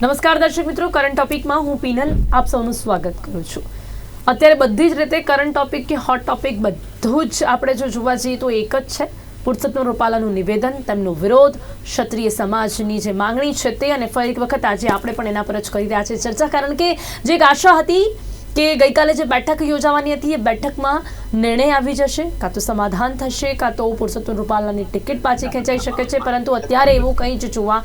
નમસ્કાર દર્શક મિત્રો કરંટ ટોપિકમાં હું પીનલ આપ સૌનું સ્વાગત કરું છું. અત્યારે બધી જ રીતે કરંટ ટોપિક કે હોટ ટોપિક બધું જ આપણે જો જોવા જઈએ તો એક જ છે. પુરુષોત્તમ રૂપાલાનું નિવેદન, તેમનો વિરોધ, ક્ષત્રિય સમાજની જે માંગણી છે તે અને ફરી એક વખત આજે આપણે પણ એના પર જ કરી રહ્યા છીએ ચર્ચા, કારણ કે જે એક આશા હતી કે ગઈકાલે જે બેઠક યોજાવાની હતી, એ બેઠકમાં નિર્ણય આવી જશે. કાં તો સમાધાન થશે, કાં તો પુરુષોત્તમ રૂપાલાની ટિકિટ પાછી ખેંચાઈ શકે છે, પરંતુ અત્યારે એવું કંઈ જ જોવા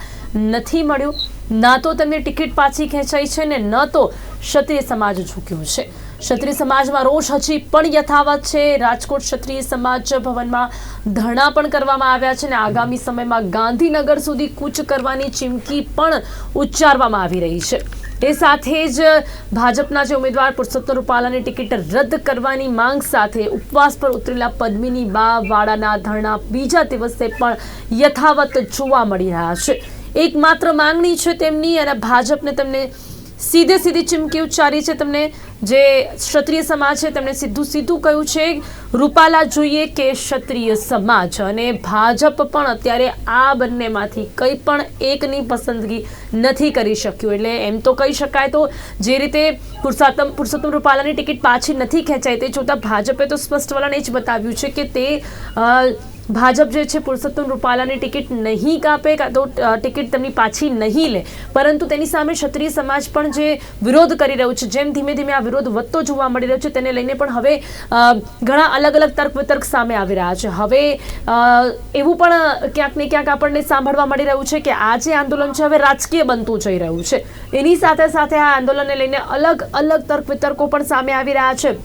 નથી મળ્યું. ના તો તેમની ટિકિટ પાછી ખેંચાઈ છે ને ન તો ક્ષત્રિય સમાજ ઝૂક્યો છે. ક્ષત્રિય સમાજમાં રોષ હજી પણ યથાવત છે. રાજકોટ ક્ષત્રિય સમાજ ભવનમાં ધરણા પણ કરવામાં આવ્યા છે ને આગામી સમયમાં ગાંધીનગર સુધી કૂચ કરવાની ચીમકી પણ ઉચ્ચારવામાં આવી રહી છે. એ સાથે જ ભાજપના જે ઉમેદવાર પુરુષોત્તમ રૂપાલાની ટિકિટ રદ કરવાની માંગ સાથે ઉપવાસ પર ઉતરેલા પદ્મિની બા વાડાના ધરણા બીજા દિવસે પણ યથાવત જોવા મળી રહ્યા છે. એકમાત્ર માંગણી છે તેમની અને ભાજપને તેમને સીધે સીધી ચીમકી ઉચ્ચારી છે. તમને જે ક્ષત્રિય સમાજ છે તેમણે સીધું સીધું કહ્યું છે, રૂપાલા જોઈએ કે ક્ષત્રિય સમાજ. અને ભાજપ પણ અત્યારે આ બંનેમાંથી કંઈ પણ એકની પસંદગી નથી કરી શક્યું. એટલે એમ તો કહી શકાય તો જે રીતે પુરુષોત્તમ પુરુષોત્તમ રૂપાલાની ટિકિટ પાછી નથી ખેંચાઈ, તે જોતાં ભાજપે તો સ્પષ્ટ વલણ એ જ બતાવ્યું છે કે તે ભાજપ જે છે પુરુષોત્તમ રૂપાલાની ટિકિટ નહીં કાપે કાં તો ટિકિટ તેમની પાછી નહીં લે. પરંતુ તેની સામે ક્ષત્રિય સમાજ પણ જે વિરોધ કરી રહ્યું છે, જેમ ધીમે ધીમે આ વિરોધ વધતો જોવા મળી રહ્યો છે, તેને લઈને પણ હવે ઘણા અલગ અલગ તર્ક વિતર્ક સામે આવી રહ્યા છે. હવે એવું પણ ક્યાંક ને ક્યાંક આપણને સાંભળવા મળી રહ્યું છે કે આ જે આંદોલન છે હવે રાજકીય બનતું જઈ રહ્યું છે. એની સાથે સાથે આ આંદોલનને લઈને અલગ અલગ તર્ક વિતર્કો પણ સામે આવી રહ્યા છે.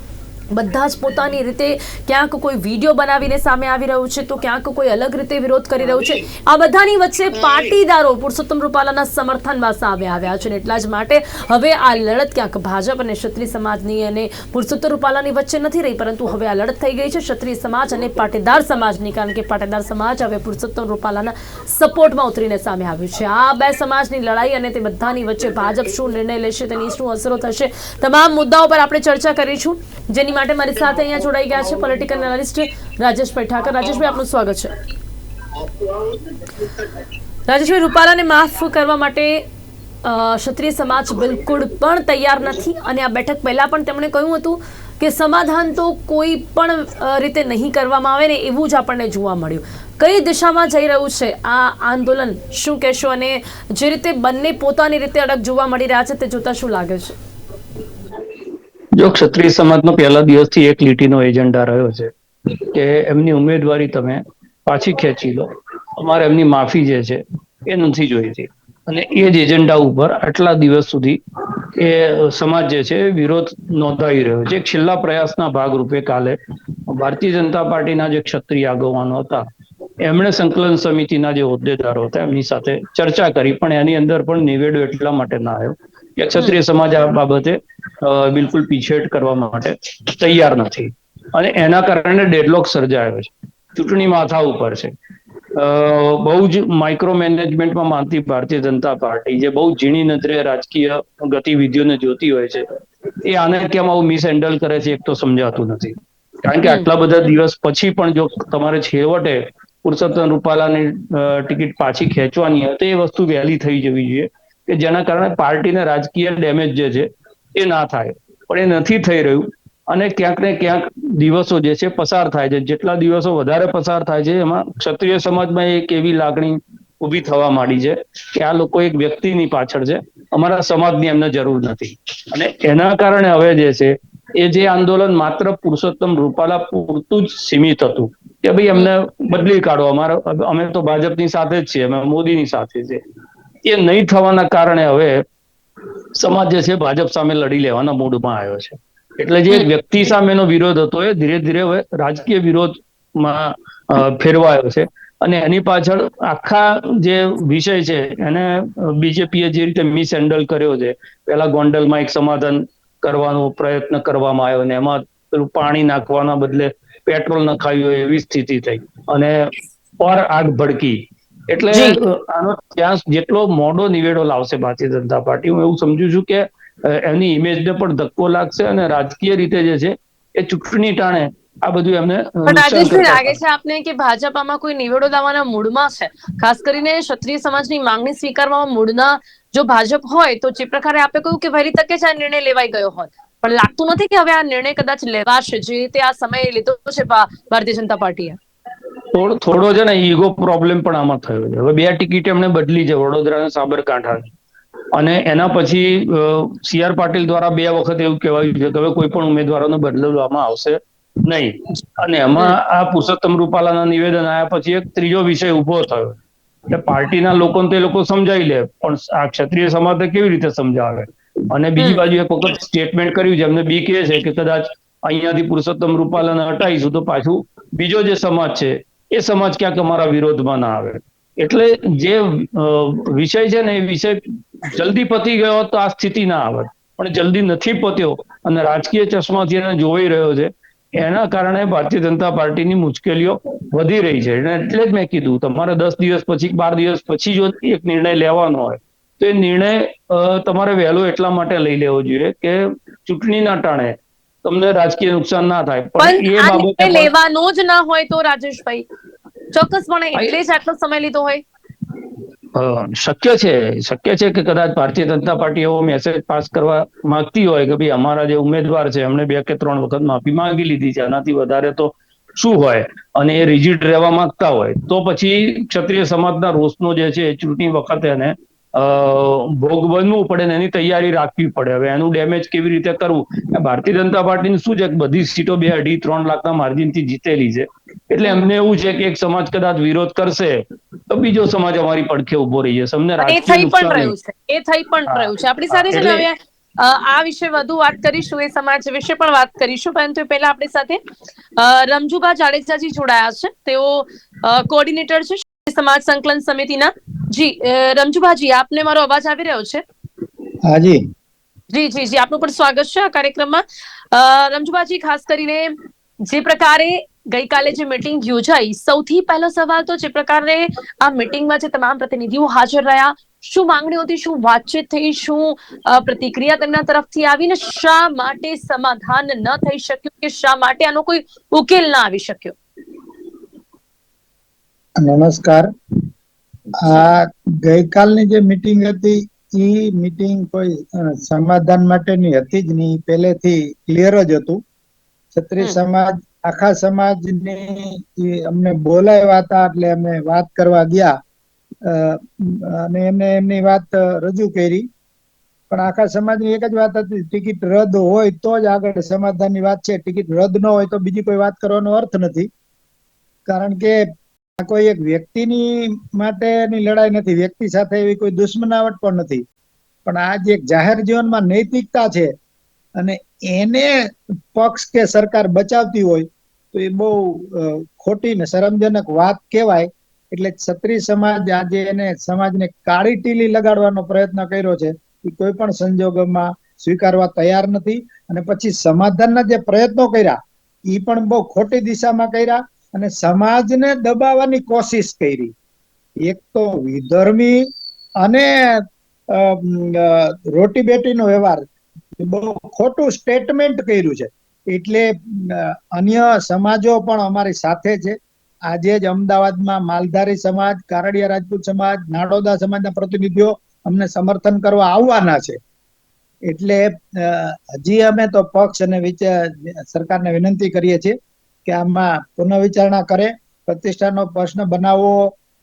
બધા જ પોતાની રીતે ક્યાંક કોઈ વીડિયો બનાવીને સામે આવી રહ્યું છે તો ક્યાંક કોઈ અલગ રીતે વિરોધ કરી રહ્યું છે. આ બધાની વચ્ચે પાટીદારો પુરુષોત્તમ રૂપાલાના સમર્થનમાં સામે આવ્યા છે અને એટલા જ માટે હવે આ લડત ક્યાંક ભાજપ અને ક્ષત્રિય સમાજની અને પુરુષોત્તમ રૂપાલાની વચ્ચે નથી રહી પરંતુ હવે આ લડત થઈ ગઈ છે. ક્ષત્રિય સમાજ અને પાટીદાર સમાજની કારણ કે પાટીદાર સમાજ હવે પુરુષોત્તમ રૂપાલાના સપોર્ટમાં ઉતરીને સામે આવ્યું છે. આ બે સમાજની લડાઈ અને તે બધાની વચ્ચે ભાજપ શું નિર્ણય લેશે તેની શું અસરો થશે તમામ મુદ્દાઓ પર આપણે ચર્ચા કરીશું. જેની માટે મારી સાથે અહીંયા જોડાઈ ગયા છે પોલિટિકલ એનાલિસ્ટ રાજેશભાઈ ઠાકર. રાજેશભાઈ, આપનું સ્વાગત છે. રાજેશભાઈ, રૂપાલાને માફ કરવા માટે ક્ષત્રિય સમાજ બિલકુલ પણ તૈયાર નથી અને આ બેઠક પહેલાં પણ તેમણે કહ્યું હતું કે સમાધાન તો કોઈ પણ રીતે નહીં કરવામાં આવે ને એવું જ આપણને જોવા મળ્યું. કઈ દિશામાં જઈ રહ્યું છે આ આંદોલન? શું કહેશો? અને જે રીતે બંને પોતાની રીતે અડગ જોવા મળી રહ્યા છે તે જોતા શું લાગે છે? જો ક્ષત્રિય સમાજનો પહેલા દિવસથી એક લીટીનો એજન્ડા રહ્યો છે કે એમની ઉમેદવારી તમે પાછી ખેંચી લો. અમારે એમની માફી જે છે એ નથી જોઈતી. અને એ જ એજન્ડા ઉપર આટલા દિવસ સુધી એ સમાજ જે છે વિરોધ નોંધાવી રહ્યો છે. છેલ્લા પ્રયાસના ભાગરૂપે કાલે ભારતીય જનતા પાર્ટીના જે ક્ષત્રિય આગેવાનો હતા, એમણે સંકલન સમિતિના જે હોદ્દેદારો હતા એમની સાથે ચર્ચા કરી, પણ એની અંદર પણ નિવેડો એટલા માટે ના આવ્યો ક્ષત્રિય સમાજ આ બાબતે બિલકુલ પીછેટ કરવા માટે તૈયાર નથી. અને એના કારણે ડેડલોક સર્જાયો છે. ચૂંટણી માથા ઉપર છે. બહુ જ માઇક્રો મેનેજમેન્ટમાં માનતી ભારતીય જનતા પાર્ટી જે બહુ ઝીણી નજરે રાજકીય ગતિવિધિઓને જોતી હોય છે, એ આને કેમ આવું મિસ હેન્ડલ કરે છે એક તો સમજાતું નથી. કારણ કે આટલા બધા દિવસ પછી પણ જો તમારે છેવટે પુરુષોત્તમ રૂપાલાની ટિકિટ પાછી ખેંચવાની હોય તો એ વસ્તુ વહેલી થઈ જવી જોઈએ. કે જેના કારણે પાર્ટીને રાજકીય ડેમેજ જે છે, એ ના થાય. પણ એ નથી થઈ રહ્યું. અને ક્યાંક ને ક્યાંક દિવસો જે છે, પસાર થાય છે. જેટલા દિવસો વધારે પસાર થાય છે, એમાં ક્ષત્રિય સમાજમાં એક એવી લાગણી ઊભી થવા માંડી છે કે આ લોકો એક વ્યક્તિની પાછળ છે. અમારા સમાજની એમને જરૂર નથી. અને એના કારણે હવે જે છે, એ જે આંદોલન માત્ર પુરુષોત્તમ રૂપાલા પૂરતું જ સીમિત હતું કે ભાઈ એમને બદલી કાઢો. અમારા, અમે તો ભાજપની સાથે જ છીએ, અમે મોદીની સાથે છે એ નહીં થવાના કારણે હવે સમાજ જે છે ભાજપ સામે લડી લેવાના મૂડમાં આવ્યો છે. એટલે જે વ્યક્તિ સામેનો વિરોધ હતો એ ધીરે ધીરે હવે રાજકીય વિરોધમાં ફેરવાયો છે. અને એની પાછળ આખા જે વિષય છે એને બીજેપીએ જે રીતે મિસ હેન્ડલ કર્યો છે પેલા ગોંડલમાં એક સમાધાન કરવાનો પ્રયત્ન કરવામાં આવ્યો અને એમાં પેલું પાણી નાખવાના બદલે પેટ્રોલ નખાયું એવી સ્થિતિ થઈ. અને ઓર આગ ભડકી. એટલે આનો ત્યાં જેટલો મોડો નિવેડો લાવશે ભારતીય જનતા પાર્ટી હું એવું સમજુ છું કે એની ઇમેજને પણ ધક્કો લાગશે અને રાજકીય રીતે જે છે એ ચૂંટણી ટાણે આ બધું એમને રાજેશભાઈ લાગે છે આપને કે ભાજપ આમાં કોઈ નિવેડો લાવવાના મૂડમાં છે? ખાસ કરીને ક્ષત્રિય સમાજની માંગણી સ્વીકારવામાં મૂળના જો ભાજપ હોય તો જે પ્રકારે આપે કહ્યું કે વહેલી તકે જ આ નિર્ણય લેવાઈ ગયો હોત પણ લાગતું નથી કે હવે આ નિર્ણય કદાચ લેવાશે? જે રીતે આ સમયે લીધો છે ભારતીય જનતા પાર્ટીએ. થોડો થોડો છે ને ઈગો પ્રોબ્લેમ પણ આમાં થયો છે. હવે બે ટિકિટ એમને બદલી છે વડોદરા અને સાબરકાંઠાની. અને એના પછી સી આર પાટીલ દ્વારા બે વખત એવું કહેવાયું છે કે હવે કોઈ પણ ઉમેદવારોને બદલવામાં આવશે નહીં. અને એમાં આ પુરુષોત્તમ રૂપાલાના નિવેદન આવ્યા પછી એક ત્રીજો વિષય ઊભો થયો. એટલે પાર્ટીના લોકોને તે લોકો સમજાવી લે, પણ આ ક્ષત્રિય સમાજને કેવી રીતે સમજાવે? અને બીજી બાજુ એક વખત સ્ટેટમેન્ટ કર્યું છે, એમને બી કહે છે કે કદાચ અહીંયાથી પુરુષોત્તમ રૂપાલાને હટાવીશું તો પાછું બીજો જે સમાજ છે એ સમાજ ક્યાંક અમારા વિરોધમાં ના આવે. એટલે જે વિષય છે ને એ વિષય જલ્દી પતી ગયો તો આ સ્થિતિ ના આવે. પણ જલ્દી નથી પત્યો અને રાજકીય ચશ્માથી એને જોઈ રહ્યો છે, એના કારણે ભારતીય જનતા પાર્ટીની મુશ્કેલીઓ વધી રહી છે. એટલે જ મેં કીધું, તમારે દસ દિવસ પછી, બાર દિવસ પછી જો એક નિર્ણય લેવાનો હોય, તો એ નિર્ણય તમારે વહેલો એટલા માટે લઈ લેવો જોઈએ કે ચૂંટણીના ટાણે તમને રાજકીય નુકસાન ના થાય પણ એ બાબતે લેવાનો જ ના હોય તો રાજેશભાઈ ચોક્કસપણે એટલે જ આટલો સમય લીધો હોય. શક્ય છે શક્ય છે કે કદાચ ભારતીય જનતા પાર્ટી એવો મેસેજ પાસ કરવા માંગતી હોય કે ભાઈ અમારા જે ઉમેદવાર છે એમણે બે કે ત્રણ વખત માફી માંગી લીધી છે આનાથી વધારે તો શું હોય? અને એ રિજિડ રહેવા માંગતા હોય તો પછી ક્ષત્રિય સમાજના રોષનો જે છે ચૂંટણી વખતે એને ભોગ બનવું પડે ને એની તૈયારી રાખવી પડે. હવે એનું ડેમેજ કેવી રીતે કરવું? ભારતીય જનતા પાર્ટીની શું છે? કે બધી સીટો બે અઢી ત્રણ લાખના માર્જિનથી જીતેલી છે. એટલે એમને એવું છે કે એક સમાજ કદાચ વિરોધ કરશે તો બીજો સમાજ અમારી પડખે ઊભો રહી જશે. અમને એ થઈ પણ રહ્યું છે. એ થઈ પણ રહ્યું છે. આપણી સાથે છે હવે આ વિશે વધુ વાત કરીશું એ સમાજ વિશે પણ વાત કરીશું. પરંતુ પહેલા આપણી સાથે રમજુભા જાડેજાજી જોડાયા છે. તેઓ કોઓર્ડિનેટર છે. સમાજ સંકલન સમિતિના. જી રમજુભાજી આપને મારો અવાજ આવી રહ્યો છે? હાજી જી. જી જી આપનું પણ સ્વાગત છે આ કાર્યક્રમમાં. રમજુભાજી ખાસ કરીને જે પ્રકારે ગઈકાલે જે મીટિંગ યોજાઈ સૌથી પહેલો સવાલ તો જે પ્રકારે આ મીટિંગમાં જે તમામ પ્રતિનિધિઓ હાજર રહ્યા શું માંગણીઓ હતી શું વાતચીત થઈ શું પ્રતિક્રિયા તેમના તરફથી આવીને શા માટે સમાધાન ન થઈ શક્યું કે શા માટે આનો કોઈ ઉકેલ ના આવી શક્યો? નમસ્કાર. આ ગઈકાલની જે મીટિંગ હતી એ મીટિંગ કોઈ સમાધાન માટેની હતી જ નહીં. પહેલેથી ક્લિયર જ હતું. ક્ષત્રિય સમાજ આખા સમાજની અમને બોલાવ્યા હતા એટલે અમે વાત કરવા ગયા. અને એમને એમની વાત રજૂ કરી. પણ આખા સમાજની એક જ વાત હતી ટિકિટ રદ હોય તો જ આગળ સમાધાનની વાત છે. ટિકિટ રદ ન હોય તો બીજી કોઈ વાત કરવાનો અર્થ નથી. કારણ કે આ કોઈ એક વ્યક્તિની માટેની લડાઈ નથી. વ્યક્તિ સાથે એવી કોઈ દુશ્મનાવટ પણ નથી. પણ આ જે એક જાહેર જીવનમાં નૈતિકતા છે અને એને પક્ષ કે સરકાર બચાવતી હોય, તો એ બહુ ખોટી ને શરમજનક વાત કહેવાય. એટલે ક્ષત્રિય સમાજ આજે એને સમાજને કાળી ટીલી લગાડવાનો પ્રયત્ન કર્યો છે. એ કોઈ પણ સંજોગોમાં સ્વીકારવા તૈયાર નથી. અને પછી સમાધાનના જે પ્રયત્નો કર્યા એ પણ બહુ ખોટી દિશામાં કર્યા. અને સમાજને દબાવવાની કોશિશ કરી. એક તો વિધર્મી અને રોટી બેટીનો વ્યવહાર બહુ ખોટું સ્ટેટમેન્ટ કર્યું છે. એટલે અન્ય સમાજો પણ અમારી સાથે છે. આજે જ અમદાવાદમાં માલધારી સમાજ, કારડિયા રાજપૂત સમાજ, નાડોદા સમાજના પ્રતિનિધિઓ અમને સમર્થન કરવા આવવાના છે. એટલે હજી અમે તો પક્ષ અને વિચાર સરકારને વિનંતી કરીએ છીએ કે આમાં પુનઃવિચારણા કરે પ્રતિષ્ઠાનો પ્રશ્ન બનાવવો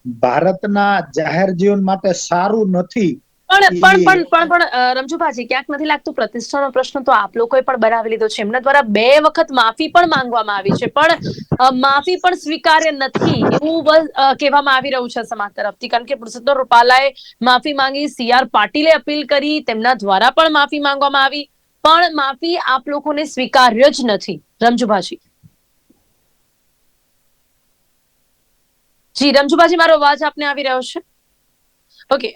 ભારતના જાહેર જીવન માટે સારું નથી. પણ પણ પણ પણ પણ રમજુભાજી ક્યાંક નથી લાગતું પ્રતિષ્ઠાનો પ્રશ્ન તો આપ લોકોએ પણ બનાવી લીધો છે. એમના દ્વારા બે વખત માફી પણ માંગવામાં આવી છે. પણ માફી પણ સ્વીકાર્ય નથી એવું કહેવામાં આવી રહ્યું છે સમાજ તરફથી. કારણ કે પુરુષોત્તમ રૂપાલાએ માફી માંગી સીઆર પાટીલે અપીલ કરી તેમના દ્વારા પણ માફી માંગવામાં આવી. પણ માફી આપ લોકોને સ્વીકાર્ય જ નથી. રમજુભાજી. જી રમજુભાજી મારો અવાજ આપને આવી રહ્યો છે? ઓકે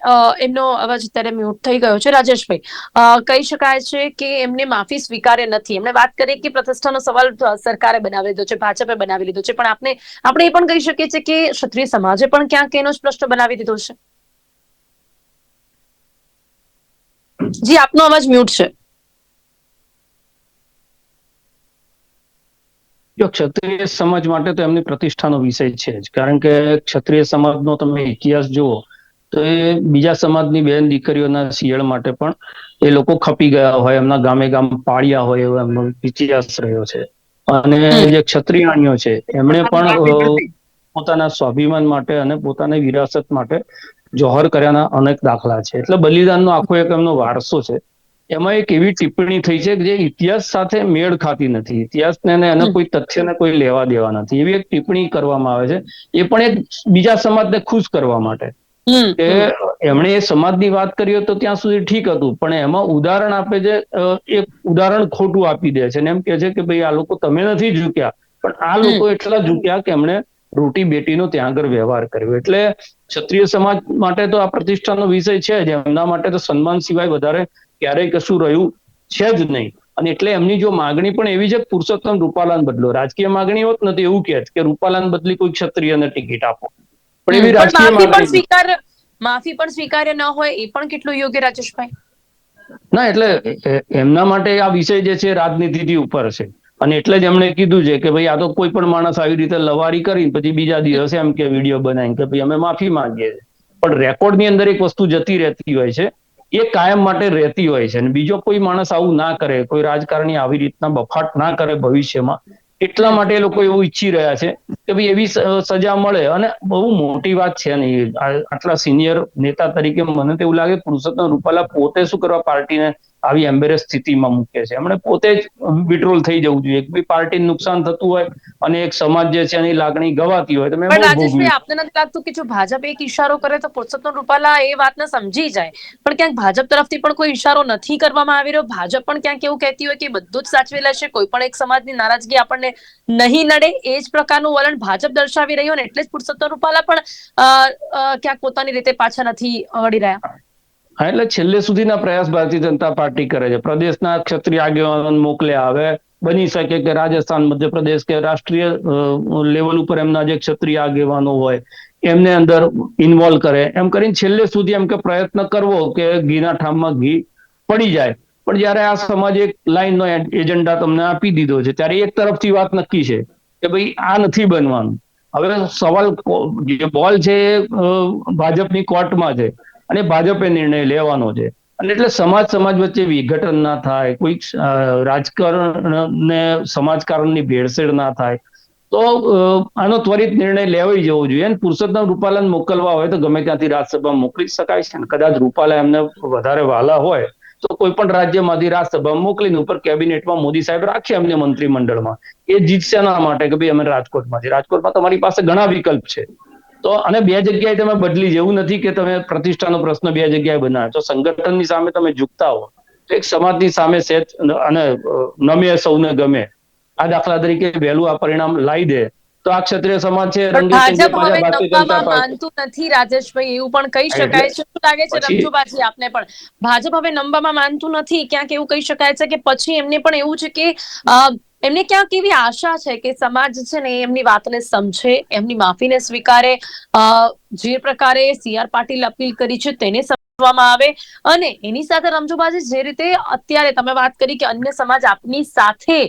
એમનો અવાજ અત્યારે મ્યુટ થઈ ગયો છે. રાજેશભાઈ કહી શકાય છે કે એમને માફી સ્વીકાર્ય નથી. એમણે વાત કરી કે પ્રતિષ્ઠાનો સવાલ સરકારે બનાવી લીધો છે, ભાજપે બનાવી લીધો છે. પણ આપણે આપણે એ પણ કહી શકીએ છીએ કે ક્ષત્રિય સમાજે પણ ક્યાંક એનો જ પ્રશ્ન બનાવી દીધો છે. જી, આપનો અવાજ મ્યુટ છે. જો ક્ષત્રિય સમાજ માટે તો એમની પ્રતિષ્ઠાનો વિષય છે જ. કારણ કે ક્ષત્રિય સમાજનો તમે ઇતિહાસ જુઓ તો એ બીજા સમાજની બેન દીકરીઓના શિયાળ માટે પણ એ લોકો ખપી ગયા હોય એમના ગામે ગામ પાળ્યા હોય એવો એમનો ઇતિહાસ રહ્યો છે. અને જે ક્ષત્રિયાણીઓ છે એમણે પણ પોતાના સ્વાભિમાન માટે અને પોતાની વિરાસત માટે જોહર કર્યાના અનેક દાખલા છે. એટલે બલિદાનનો આખો એક એમનો વારસો છે. એમાં એક એવી ટિપ્પણી થઈ છે કે જે ઇતિહાસ સાથે મેળ ખાતી નથી. ઇતિહાસને એના કોઈ તથ્યને કોઈ લેવા દેવા નથી. એવી એક ટિપ્પણી કરવામાં આવે છે. એ પણ એક બીજા સમાજને ખુશ કરવા માટે. કે એમણે એ સમાજની વાત કરી તો ત્યાં સુધી ઠીક હતું. પણ એમાં ઉદાહરણ આપે છે એક ઉદાહરણ ખોટું આપી દે છે. અને એમ કે છે કે ભાઈ આ લોકો તમે નથી ઝૂક્યા. પણ આ લોકો એટલા ઝૂક્યા કે એમણે રોટી બેટીનો ત્યાં આગળ વ્યવહાર કર્યો. એટલે ક્ષત્રિય સમાજ માટે તો આ પ્રતિષ્ઠાનો વિષય છે જ. એમના માટે તો સન્માન સિવાય વધારે ક્યારેય કશું રહ્યું છે જ નહીં. અને એટલે એમની જો માગણી પણ એવી છે પુરુષોત્તમ રૂપાલાન બદલો. રાજકીય માગણી હોત ને તો એવું કહે કે રૂપાલાન બદલી કોઈ ક્ષત્રિયને ટિકિટ આપો. પણ એવી રાજકીય માગણી સ્વીકાર માફી પણ સ્વીકાર્ય ન હોય એ પણ કેટલું યોગ્ય રાજેશભાઈ? ના એટલે એમના માટે આ વિષય જે છે રાજનીતિથી ઉપર છે. અને એટલે જ એમણે કીધું છે કે ભાઈ આ તો કોઈ પણ માણસ આવી રીતે લવારી કરી પછી બીજા દિવસે એમ કે વીડિયો બનાવીને કે ભાઈ અમે માફી માંગીએ છીએ. પણ રેકોર્ડની અંદર એક વસ્તુ જતી રહેતી હોય છે એ કાયમ માટે રહેતી હોય છે અને બીજો કોઈ માણસ આવું ના કરે, કોઈ રાજકારણી આવી રીતના બફાટ ના કરે ભવિષ્યમાં, એટલા માટે એ લોકો એવું ઈચ્છી રહ્યા છે કે ભાઈ એવી સજા મળે. અને બહુ મોટી વાત છે નહીં આટલા સિનિયર નેતા તરીકે મને તો એવું લાગે પુરુષોત્તમ રૂપાલા પોતે શું કરવા પાર્ટીને આવી એમ્બેરસ સ્થિતિમાં મૂકે છે? એમણે પોતે જ વિડ્રોલ થઈ જવું જોઈએ. એક બી પાર્ટીને નુકસાન થતું હોય અને એક સમાજ જે છે એની લાગણી ગવાતી હોય તો મેં પણ રાજેશભાઈ આપને નથી લાગતું કે જો ભાજપ એક ઈશારો કરે તો પુરુષોત્તમ રૂપાલા એ વાતને સમજી જાય? પણ ક્યાંક ભાજપ તરફથી પણ કોઈ ઈશારો નથી કરવામાં આવી રહ્યો? ભાજપ પણ ક્યાંક એવું કહેતી હોય કે બધું જ સાચવી લેશે? કોઈ પણ એક સમાજની નારાજગી આપણને નહીં નડે? એ જ પ્રકારનું વલણ ભાજપ દર્શાવી રહ્યો ને એટલે જ પુરુષોત્તમ રૂપાલા પણ ક્યાંક પોતાની રીતે પાછા નથી વળી રહ્યા. હા, એટલે છેલ્લે સુધીના પ્રયાસ ભારતીય જનતા પાર્ટી કરે છે. પ્રદેશના ક્ષત્રિય આગેવાનો મોકલ્યા હવે બની શકે કે રાજસ્થાન, મધ્યપ્રદેશ કે રાષ્ટ્રીય લેવલ ઉપર એમના જે ક્ષત્રિય આગેવાનો હોય, એમને અંદર ઇન્વોલ્વ કરે. એમ કરીને છેલ્લે સુધી એમ કે પ્રયત્ન કરવો કે ઘીના ઠામમાં ઘી પડી જાય. પણ જ્યારે આ સમાજ એક લાઈનનો એજન્ડા તમને આપી દીધો છે, ત્યારે એક તરફથી વાત નક્કી છે. કે ભાઈ આ નથી બનવાનું. હવે સવાલ જે બોલ છે ભાજપની કોર્ટમાં છે અને ભાજપે નિર્ણય લેવાનો છે. અને એટલે સમાજ સમાજ વચ્ચે વિઘટન ના થાય કોઈ અ, રાજકારણ ને સમાજકારણની ભેળસેળ ના થાય તો આનો ત્વરિત નિર્ણય લેવાઈ જવો જોઈએ. અને પુરુષોત્તમ રૂપાલાને મોકલવા હોય તો ગમે ત્યાંથી રાજ્યસભા મોકલી શકાય છે કદાચ રૂપાલા એમને વધારે વાલા હોય તો કોઈ પણ રાજ્યમાંથી રાજ્યસભા મોકલીને ઉપર કેબિનેટમાં મોદી સાહેબ રાખે એમને મંત્રીમંડળમાં. એ જીતશે ના માટે કે ભાઈ અમે રાજકોટમાં છે રાજકોટમાં તમારી પાસે ઘણા વિકલ્પ છે. તો અને બે જગ્યાએ તમે બદલી જેવું નથી કે તમે પ્રતિષ્ઠાનો પ્રશ્ન બે જગ્યાએ બનાવ્યો. તો સંગઠનની સામે તમે ઝૂકતા હો. તો એક સમાજની સામે સેજ અને નમે સૌને ગમે. આ દાખલા તરીકે વહેલું આ પરિણામ લાવી દે. તો આ ક્ષત્રિય સમાજ છે ભાજપ હવે માનતું નથી રાજેશભાઈ એવું પણ કહી શકાય છે. શું લાગે છે રમજુબાજી આપને પણ? ભાજપ હવે નંબામાં માનતું નથી ક્યાંક એવું કહી શકાય છે કે પછી એમને પણ એવું છે કે એમને ક્યાંક એવી આશા છે કે સમાજ છે ને એમની વાતને સમજે એમની માફીને સ્વીકારે અ, જે પ્રકારે સીઆર પાટીલ અપીલ કરી છે તેને સમજવામાં આવે. અને એની સાથે રમજુબાજી જે રીતે અત્યારે તમે વાત કરી કે અન્ય સમાજ આપની સાથે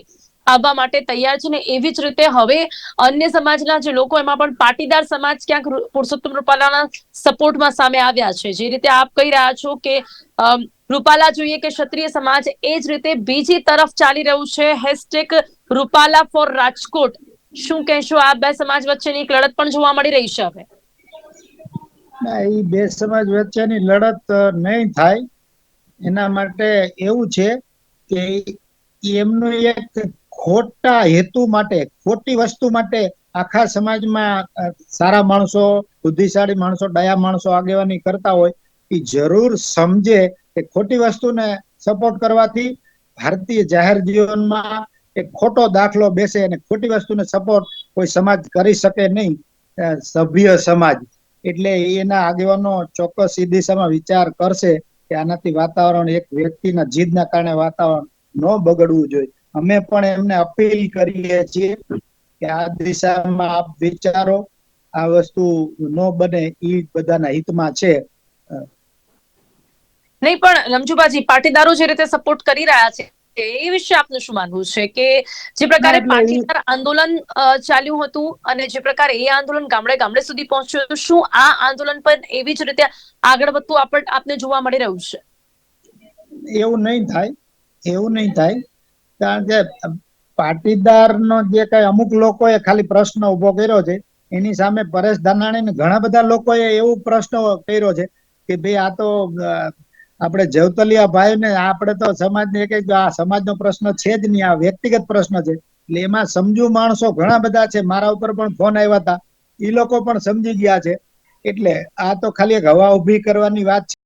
આવવા માટે તૈયાર છે ને એવી જ રીતે હવે અન્ય સમાજના જે લોકો એમાં પણ પાટીદાર સમાજ ક્યાંક પુરુષોત્તમ રૂપાલાના સપોર્ટમાં સામે આવ્યા છે. જે રીતે આપ કહી રહ્યા છો કે રૂપાલા જોઈએ કે ક્ષત્રિય સમાજ એ જ રીતે બીજી તરફ ચાલી રહ્યું છે. Hashtag Rupala for Rajkot. શું કહેશો આ બે સમાજ વચ્ચેની એક લડત પણ જોવા મળી રહી છે હવે? ના, એ બે સમાજ વચ્ચેની લડત નહીં થાય. એના માટે એવું છે કે, એમનું એક ખોટા હેતુ માટે, ખોટી વસ્તુ માટે આખા સમાજમાં સારા માણસો, બુદ્ધિશાળી માણસો ડાયા માણસો આગેવાની કરતા હોય એ જરૂર સમજે કે ખોટી વસ્તુને સપોર્ટ કરવાથી ભારતીય જાહેર જીવનમાં એક ખોટો દાખલો બેસે અને ખોટી વસ્તુને સપોર્ટ કોઈ સમાજ કરી શકે નહીં સભ્ય સમાજ. એટલે એના આગેવાનો ચોક્કસ એ દિશામાં વિચાર કરશે કે આનાથી વાતાવરણ એક વ્યક્તિના જીદના કારણે વાતાવરણ ન બગડવું જોઈએ. અમે પણ એમને અપીલ કરીએ છીએ કે આ દિશામાં આપ વિચારો આ વસ્તુ ન બને એ બધાના હિતમાં છે. નહીં પણ રમજુબાજી પાટીદારો જે રીતે સપોર્ટ કરી રહ્યા છે એ વિશે આપનું શું માનવું છે? કે જે પ્રકારે પાટીદાર આંદોલન ચાલ્યું હતું અને જે પ્રકારે એ આંદોલન ગામડે ગામડે સુધી પહોંચ્યું હતું શું આ આંદોલન પણ એવી જ રીતે આગળ વધતું આપણ આપને જોવા મળી રહ્યું છે? એવું નહીં થાય એવું નહીં થાય. કારણ કે પાટીદારનો જે કઈ અમુક લોકોએ ખાલી પ્રશ્ન ઊભો કર્યો છે, એની સામે પરેશ ધાનાણી ઘણા બધા લોકોએ એવું પ્રશ્ન કર્યો છે કે ભાઈ આ તો આપણે જેવતલિયા ભાઈ ને આપણે તો સમાજને જ આ સમાજનો પ્રશ્ન છે જ નહીં, આ વ્યક્તિગત પ્રશ્ન છે. એટલે એમાં સમજુ માણસો ઘણા બધા છે, મારા ઉપર પણ ફોન આવ્યા હતા. એ લોકો પણ સમજી ગયા છે. એટલે આ તો ખાલી એક હવા ઊભી કરવાની વાત છે.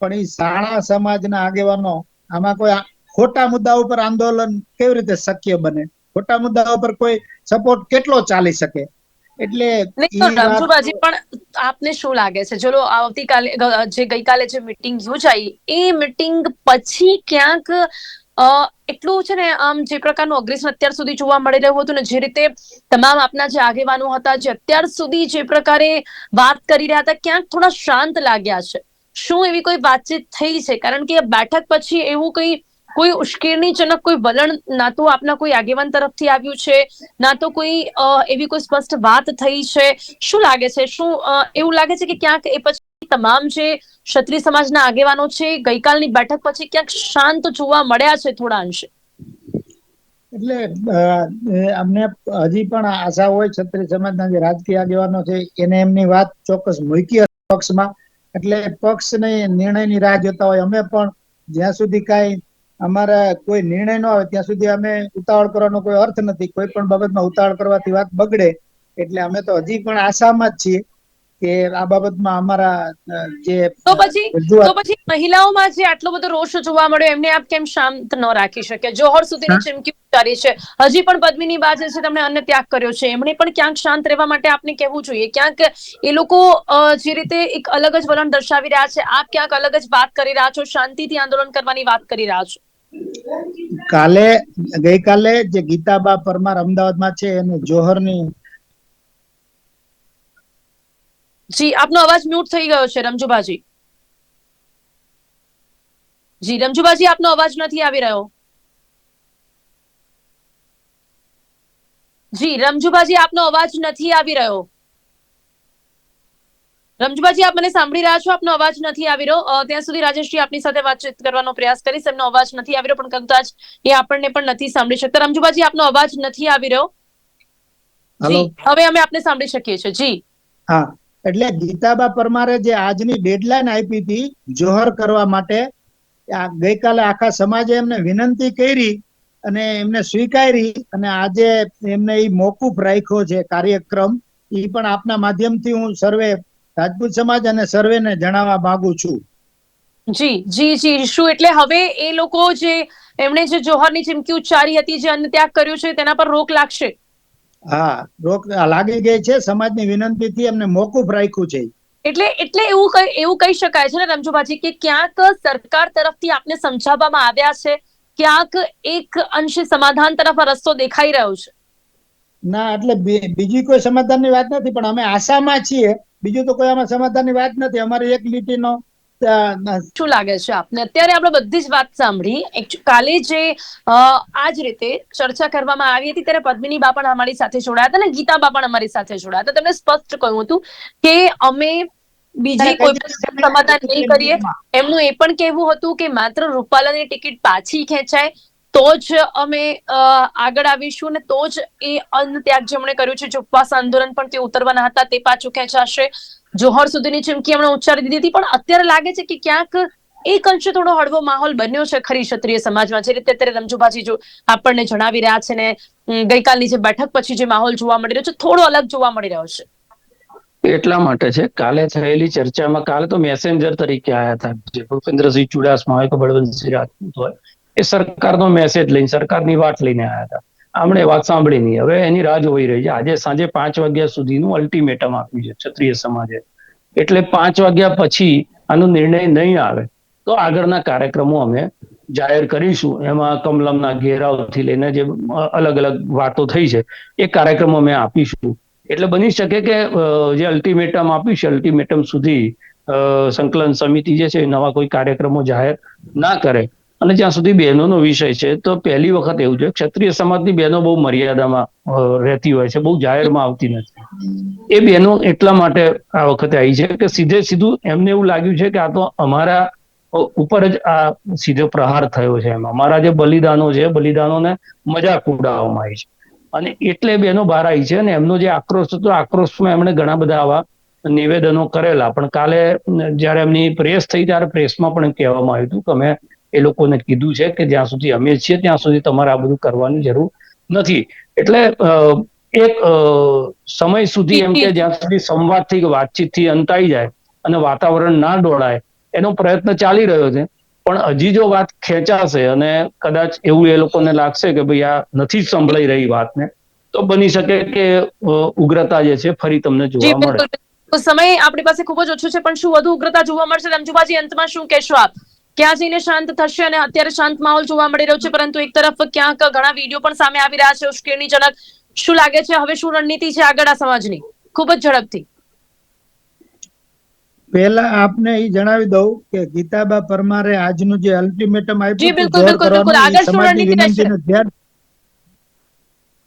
પણ એ સાણા સમાજના આગેવાનો, આમાં કોઈ ખોટા મુદ્દા ઉપર આંદોલન કેવી રીતે શક્ય બને? ખોટા મુદ્દા ઉપર કોઈ સપોર્ટ કેટલો ચાલી શકે? એટલે પણ આપને શું લાગે છે? ચલો આવતીકાલે જે ગઈકાલે જે મીટિંગ યોજાઈ એ મીટિંગ પછી ક્યાંક એટલું છે ને આમ જે પ્રકારનું અગ્રેસન અત્યાર સુધી જોવા મળી રહ્યું હતું ને જે રીતે તમામ આપના જે આગેવાનો હતા જે અત્યાર સુધી જે પ્રકારે વાત કરી રહ્યા હતા ક્યાંક થોડા શાંત લાગ્યા છે. શું એવી કોઈ વાતચીત થઈ છે? કારણ કે બેઠક પછી એવું કઈ કોઈ ઉશ્કેરણીજનક કોઈ વલણ, ના તો આપના કોઈ આગેવાન તરફથી આવ્યું છે, ના તો કોઈ એવી કોઈ સ્પષ્ટ વાત થઈ છે? શું લાગે છે? શું એવું લાગે છે કે ક્યાંક એ પછી તમામ જે ક્ષત્રિય સમાજના આગેવાનો છે, ગઈકાલની બેઠક પછી ક્યાંક શાંત જોવા મળ્યા છે થોડા અંશે? એટલે અમને હજી પણ આશા હોય ક્ષત્રિય સમાજના જે રાજકીય આગેવાનો છે, એને એમની વાત ચોક્કસ મૂકી પક્ષમાં. એટલે પક્ષને નિર્ણયની રાહ જોતા હોય. અમે પણ જ્યાં સુધી કાંઈ અમારે કોઈ નિર્ણય ન આવે ત્યાં સુધી અમે ઉતાવળ કરવાનો કોઈ અર્થ નથી. કોઈ પણ બાબતમાં ઉતાવળ કરવાથી વાત બગડે. એટલે અમે તો હજી પણ આશામાં જ છીએ કે આ બાબતમાં અમારા જે તો પછી તો પછી મહિલાઓમાં જે આટલો બધો રોષ જોવા મળ્યો એમને આપ કેમ શાંત ન રાખી શકે જોહર સુધીની. ચીમકી ઉચ્ચારી છે. હજી પણ પદ્મિની બા જે છે તેમણે અન્ય ત્યાગ કર્યો છે. એમણે પણ ક્યાંક શાંત રહેવા માટે આપને કહેવું જોઈએ. ક્યાંક એ લોકો જે રીતે એક અલગ જ વલણ દર્શાવી રહ્યા છે આપ ક્યાંક અલગ જ વાત કરી રહ્યા છો શાંતિથી આંદોલન કરવાની વાત કરી રહ્યા છો. કાલે, ગઈકાલે જે ગીતાબા પરમાર અમદાવાદમાં છે, એનું જોહરની જી, આપનો અવાજ મ્યુટ થઈ ગયો છે, રમજુબાજી. જી, રમજુબાજી, આપનો અવાજ નથી આવી રહ્યો. જી, રમજુબાજી, આપનો અવાજ નથી આવી રહ્યો. રમજુબાજી આપ મને સાંભળી રહ્યા છો? આપનો અવાજ નથી આવી રહ્યો. ત્યાં સુધી રાજેશજી આપની સાથે વાતચીત કરવાનો પ્રયાસ કરીશ. એમનો અવાજ નથી આવી રહ્યો પણ કદાચ એ આપણને પણ નથી સાંભળી શકતા. રમજુબાજી આપનો અવાજ નથી આવી રહ્યો? હવે અમે આપને સાંભળી શકીએ છીએ. જી. હા એટલે ગીતાબા પરમારે જે આજની ડેડલાઈન આપી હતી જોહર કરવા માટે ગઈકાલે આખા સમાજે એમને વિનંતી કરી અને એમને સ્વીકારી અને આજે એમને એ મોકૂફ રાખ્યો છે કાર્યક્રમ. એ પણ આપના માધ્યમથી હું સર્વે રાજપૂત સમાજ અને સર્વેને જણાવવા માંગુ છું. જી જી જી શું એટલે હવે એ લોકો જે એમણે જે જોહરની ચીમકી ઉચ્ચારી હતી જે અન્ન ત્યાગ કર્યો છે તેના પર રોક લાગશે? હા રોક લાગી ગઈ છે સમાજની વિનંતીથી એમને મોકૂફ રાખ્યું છે. એટલે એટલે એવું એવું કહી શકાય છે ને રમજુભાજી કે ક્યાંક સરકાર તરફથી આપને સમજાવવામાં આવ્યા છે ક્યાંક એક અંશે સમાધાન તરફ રસ્તો દેખાઈ રહ્યો છે? ના એટલે બીજી કોઈ સમાધાનની વાત નથી પણ અમે આશામાં છીએ. બીજું તો કોઈ આમાં સમાધાનની વાત નથી. અમારી એક લીટીનો શું લાગે છે આપને? અત્યારે આપણે બધી જ વાત સાંભળી. કાલે જે આ જ રીતે ચર્ચા કરવામાં આવી હતી ત્યારે પદ્મિની બા પણ અમારી સાથે જોડાયા હતા અને ગીતા બા પણ અમારી સાથે જોડાયા હતા. તેમણે સ્પષ્ટ કહ્યું હતું કે અમે બીજી કોઈ પણ સમાધાન નહીં કરીએ. એમનું એ પણ કહેવું હતું કે માત્ર રૂપાલાની ટિકિટ પાછી ખેંચાય તો જ અમે આગળ આવીશું ને તો જ એ અન્ન ત્યાગ જેમણે કર્યું છે, જે ઉપવાસ આંદોલન પણ તે ઉતરવાના હતા, તે પાછું ખેંચાશે જોહર સુધીની ચીમકી એમણે ઉચ્ચારી દીધી હતી, પણ અત્યારે લાગે છે કે ક્યાંક એક અંશે થોડો હળવો માહોલ બન્યો છે ખરી ક્ષત્રિય સમાજમાં. જે રીતે અત્યારે રમજુભાજી જો આપણને જણાવી રહ્યા છે ને ગઈકાલની જે બેઠક પછી જે માહોલ જોવા મળી રહ્યો છે, થોડો અલગ જોવા મળી રહ્યો છે. એટલા માટે છે, કાલે થયેલી ચર્ચામાં કાલે તો મેસેન્જર તરીકે આયા હતા. જે ભૂપેન્દ્રસિંહ ચુડાસમા હોય કે બળવંતસિંહ રાજપૂત હોય એ સરકારનો મેસેજ લઈને, સરકારની વાત લઈને આવ્યા હતા. આમણે વાત સાંભળી નહીં. હવે એની રાહ જોઈ રહી છે. આજે સાંજે પાંચ વાગ્યા સુધીનું અલ્ટિમેટમ આપ્યું છે ક્ષત્રિય સમાજે. એટલે પાંચ વાગ્યા પછી આનો નિર્ણય નહીં આવે તો આગળના કાર્યક્રમો અમે જાહેર કરીશું. એમાં કમલમના ઘેરાવથી લઈને જે અલગ અલગ વાતો થઈ છે, એ કાર્યક્રમો અમે આપીશું. એટલે બની શકે કે જે અલ્ટિમેટમ આપ્યું છે અલ્ટિમેટમ સુધી સંકલન સમિતિ જે છે નવા કોઈ કાર્યક્રમો જાહેર ના કરે. અને જ્યાં સુધી બહેનોનો વિષય છે, તો પહેલી વખત એવું છે, ક્ષત્રિય સમાજની બહેનો બહુ મર્યાદામાં રહેતી હોય છે, બહુ જાહેરમાં આવતી નથી. એ બહેનો એટલા માટે આ વખતે આવી છે કે સીધે સીધું એમને એવું લાગ્યું છે કે આ તો અમારા ઉપર જ આ સીધો પ્રહાર થયો છે એમ. અમારા જે બલિદાનો છે, બલિદાનોને મજાક ઉડાવવામાં આવી છે. અને એટલે બહેનો બહાર આવી છે અને એમનો જે આક્રોશ હતો, આક્રોશમાં એમણે ઘણા બધા આવા નિવેદનો કરેલા. પણ કાલે, જ્યારે એમની પ્રેસ થઈ, ત્યારે પ્રેસમાં પણ કહેવામાં આવ્યું હતું કે અમે એ લોકોને કીધું છે કે જ્યાં સુધી અમે છીએ ત્યાં સુધી તમારે આ બધું કરવાની જરૂર નથી. એટલે એક સમય સુધી એમ કે જ્યાં સુધી સંવાદથી વાતચીતથી અંતાઈ જાય અને વાતાવરણ ના ડોળાય એનો પ્રયત્ન ચાલી રહ્યો છે. પણ હજી જો વાત ખેંચાશે અને કદાચ એવું એ લોકોને લાગશે કે ભાઈ આ નથી સંભળાઈ રહી વાતને તો બની શકે કે ઉગ્રતા જે છે ફરી તમને જી જોવા મળે. સમય આપણી પાસે ખૂબ જ ઓછો છે પણ શું વધુ ઉગ્રતા જોવા મળશે? રમજુબાજી અંતમાં શું કહેશો આપ? ક્યાં જઈને શાંત થશે અને અત્યારે શાંત માહોલ જોવા મળી રહ્યો છે પરંતુ એક તરફ ક્યાંક ઘણા વીડિયો પણ સામે આવી રહ્યા છે ઉશ્કેરણીજનક. શું લાગે છે હવે શું રણનીતિ છે આગળ આ સમાજની? ખૂબ જ ઝડપથી. પહેલા આપને એ જણાવી દઉં કે ગીતાબા પરમારે આજનું જે અલ્ટિમેટમ આપ્યું બિલકુલ, બિલકુલ, બિલકુલ. આગળ શું રણનીતિ રહેશે?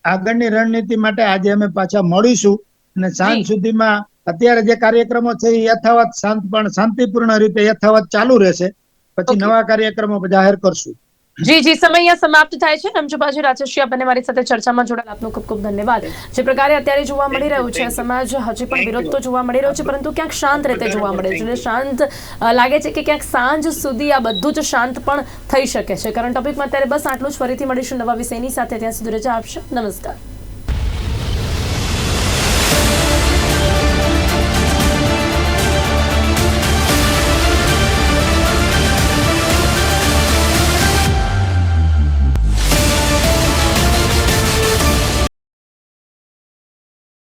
આગળની રણનીતિ માટે આજે અમે પાછા મળીશું અને સાંજ સુધીમાં અત્યારે જે કાર્યક્રમો છે એ યથાવત શાંત પણ શાંતિપૂર્ણ રીતે યથાવત ચાલુ રહેશે. પછી નવા કાર્યક્રમો જાહેર કરશું. જી જી સમય અહીંયા સમાપ્ત થાય છે. રમજુબાજી રાજેશજી આપને મારી સાથે ચર્ચામાં જોડાયેલા. આપનો ખૂબ ખૂબ ધન્યવાદ. જે પ્રકારે અત્યારે જોવા મળી રહ્યું છે સમાજ હજી પણ વિરોધ તો જોવા મળી રહ્યો છે પરંતુ ક્યાંક શાંત રીતે જોવા મળે છે શાંત લાગે છે કે ક્યાંક સાંજ સુધી આ બધું જ શાંત પણ થઈ શકે છે. કરંટ ટોપિકમાં અત્યારે બસ આટલું જ. ફરીથી મળીશું નવા વિષયની સાથે. ત્યાં સુધી રજા આપશો. નમસ્કાર.